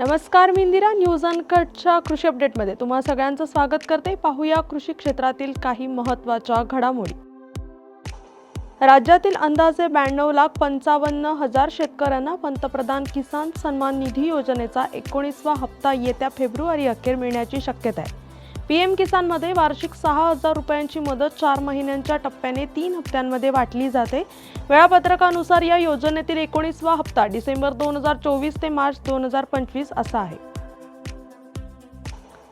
नमस्कार मी इंदिरा न्यूज अनकटच्या कृषी अपडेटमध्ये तुम्हा सगळ्यांचं स्वागत करते. पाहूया कृषी क्षेत्रातील काही महत्त्वाच्या घडामोडी. राज्यातील अंदाजे ब्याण्णव लाख पंचावन्न हजार शेतकऱ्यांना पंतप्रधान किसान सन्मान निधी योजनेचा एकोणीसवा हप्ता येत्या फेब्रुवारी अखेर मिळण्याची शक्यता आहे. पी एम किसानमध्ये वार्षिक सहा हजार रुपयांची मदत चार महिन्यांच्या टप्प्याने तीन हप्त्यांमध्ये वाटली जाते. वेळापत्रकानुसार या योजनेतील एकोणीसवा हप्ता डिसेंबर दोन हजार चोवीस ते मार्च दोन हजार पंचवीस असा आहे.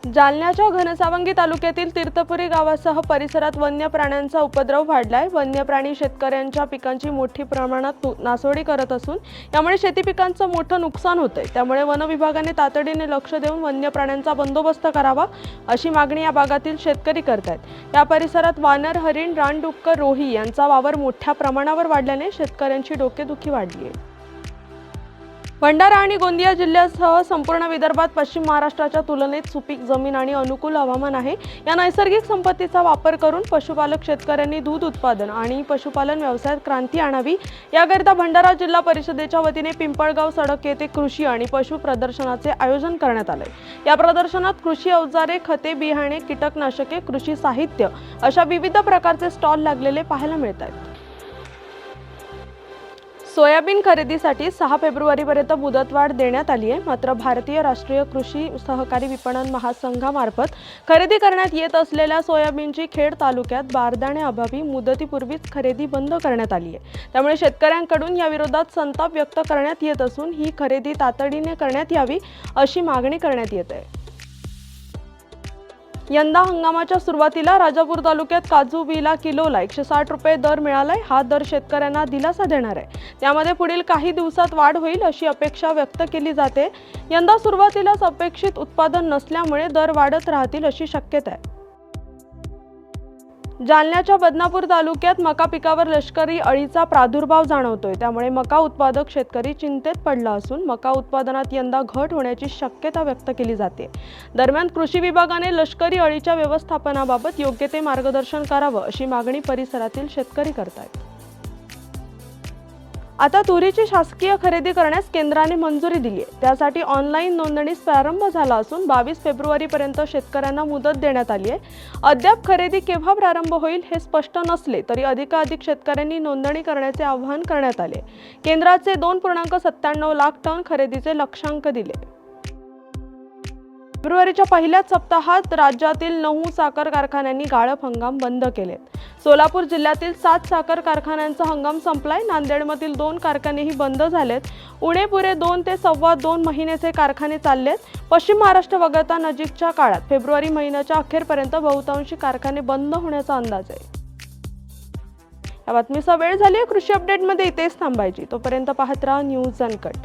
जालन्याच्या घनसावंगी तालुक्यातील तीर्थपुरी गावासह परिसरात वन्य प्राण्यांचा उपद्रव वाढलाय. वन्य प्राणी शेतकऱ्यांच्या पिकांची मोठी प्रमाणात नासोडी करत असून यामुळे शेती पिकांचं मोठं नुकसान होतंय. त्यामुळे वन विभागाने तातडीने लक्ष देऊन वन्य प्राण्यांचा बंदोबस्त करावा अशी मागणी या भागातील शेतकरी करतायत. या परिसरात वानर हरिण रानडुक्कर रोही यांचा वावर मोठ्या प्रमाणावर वाढल्याने शेतकऱ्यांची डोकेदुखी वाढली आहे भंडारा आणि गोंदिया जिल्ह्यासह संपूर्ण विदर्भात पश्चिम महाराष्ट्राच्या तुलनेत सुपीक जमीन आणि अनुकूल हवामान आहे. या नैसर्गिक संपत्तीचा वापर करून पशुपालक शेतकऱ्यांनी दूध उत्पादन आणि पशुपालन व्यवसायात क्रांती आणावी. याकरिता भंडारा जिल्हा परिषदेच्या वतीने पिंपळगाव सडक येथे कृषी आणि पशु प्रदर्शनाचे आयोजन करण्यात आले. या प्रदर्शनात कृषी अवजारे खते बियाणे कीटकनाशके कृषी साहित्य अशा विविध प्रकारचे स्टॉल लागलेले पाहायला मिळत आहेत. सोयाबीन खरेदीसाठी सहा फेब्रुवारीपर्यंत मुदतवाढ देण्यात आली आहे. मात्र भारतीय राष्ट्रीय कृषी सहकारी विपणन महासंघामार्फत खरेदी करण्यात येत असलेल्या सोयाबीनची खेड तालुक्यात बारदाण्याअभावी मुदतीपूर्वीच खरेदी बंद करण्यात आली आहे. त्यामुळे शेतकऱ्यांकडून याविरोधात संताप व्यक्त करण्यात येत असून ही खरेदी तातडीने करण्यात यावी अशी मागणी करण्यात येत आहे. यंदा हंगामाच्या सुरुवातीला राजापूर तालुक्यात काजू बीला किलोला एकशे साठ रुपये दर मिळालाय. हा दर शेतकऱ्यांना दिलासा देणार आहे. त्यामध्ये पुढील काही दिवसात वाढ होईल अशी अपेक्षा व्यक्त केली जाते. यंदा सुरुवातीलाच अपेक्षित उत्पादन नसल्यामुळे दर वाढत राहतील अशी शक्यता आहे. जालन्याच्या बदनापूर तालुक्यात मका पिकावर लष्करी अळीचा प्रादुर्भाव जाणवतोय. त्यामुळे मका उत्पादक शेतकरी चिंतेत पडला असून मका उत्पादनात यंदा घट होण्याची शक्यता व्यक्त केली जाते. दरम्यान कृषी विभागाने लष्करी अळीच्या व्यवस्थापनाबाबत योग्य ते मार्गदर्शन करावं अशी मागणी परिसरातील शेतकरी करतायत. आता तुरीची शासकीय खरेदी करण्यास केंद्राने मंजुरी दिली आहे. त्यासाठी ऑनलाईन नोंदणीस प्रारंभ झाला असून बावीस फेब्रुवारीपर्यंत शेतकऱ्यांना मुदत देण्यात आली आहे. अद्याप खरेदी केव्हा प्रारंभ होईल हे स्पष्ट नसले तरी अधिकाधिक शेतकऱ्यांनी नोंदणी करण्याचे आवाहन करण्यात आले. केंद्राचे दोन पूर्णांक सत्त्याण्णव लाख टन खरेदीचे लक्षांक दिले. फेब्रुवारीच्या पहिल्याच सप्ताहात राज्यातील नऊ साखर कारखान्यांनी गाळप हंगाम बंद केले. सोलापूर जिल्ह्यातील सात साखर कारखान्यांचा हंगाम संपलाय. नांदेडमधील दोन कारखानेही बंद झालेत. उणे पुरे दोन ते सव्वा दोन महिन्याचे कारखाने चाललेत. पश्चिम महाराष्ट्र वगळता नजीकच्या काळात फेब्रुवारी महिन्याच्या अखेरपर्यंत बहुतांशी कारखाने बंद होण्याचा अंदाज आहे. या बातमीचा वेळ झाली आहे कृषी अपडेटमध्ये इथेच थांबायची. तोपर्यंत पाहत राहा न्यूज अनकट.